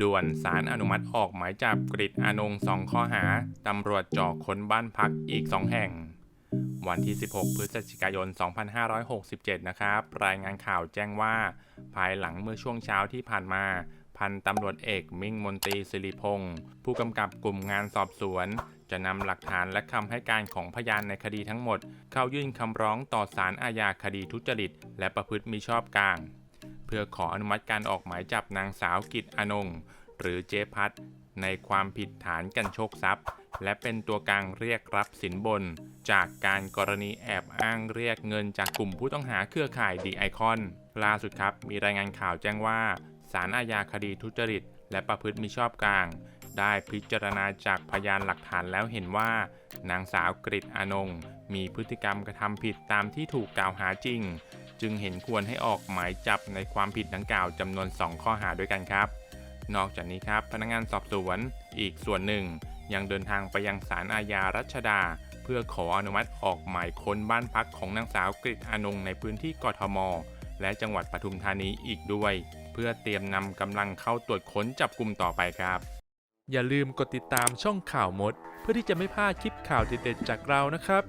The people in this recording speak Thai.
ด่วนสารอนุมัติออกหมายจับกริดอานงสองข้อหา ตำรวจเจาะค้นบ้านพักอีก 2 แห่ง วันที่ 16 พฤศจิกายน 2567 นะครับ รายงานข่าวแจ้งว่า ภายหลังเมื่อช่วงเช้าที่ผ่านมา พันตำรวจเอกมิ่งมนตรีสิริพงศ์ผู้กำกับกลุ่มงานสอบสวน จะนำหลักฐานและคำให้การของพยานในคดีทั้งหมด เข้ายื่นคำร้องต่อศาลอาญาคดีทุจริต และประพฤติมิชอบกลาง เพื่อขออนุมัติการออกหมายจับนางสาวกิตอนง หรือเจ๊พัดในความผิดฐานกันโชคทรัพย์ และเป็นตัวกลางเรียกรับสินบน จากการกรณีแอบอ้างเรียกเงินจากกลุ่มผู้ต้องหาเครือข่ายดีไอคอนล่าสุดครับ มีรายงานข่าวแจ้งว่า สารอาญาคดีทุจริต และประพฤติมิชอบกลาง ได้พิจารณาจากพยานหลักฐานแล้วเห็นว่า นางสาวกริตอนง มีพฤติกรรมกระทำผิดตามที่ถูกกล่าวหาจริง จึงเห็นควรให้ออกหมายจับในความผิดดังกล่าวจำนวน 2 ข้อหาด้วยกันครับ นอกจากนี้ครับพนักงานสอบสวนอีกส่วนหนึ่ง ยังเดินทางไปยังศาลอาญารัชดา เพื่อขออนุมัติออกหมายค้นบ้านพักของนางสาวกฤษอนงในพื้นที่กทม และจังหวัดปทุมธานีอีกด้วยเพื่อเตรียมนำกำลังเข้าตรวจค้นจับกลุ่มต่อไปครับ อย่าลืมกดติดตามช่องข่าวมด เพื่อที่จะไม่พลาดคลิปข่าวเด็ดๆจากเรานะครับ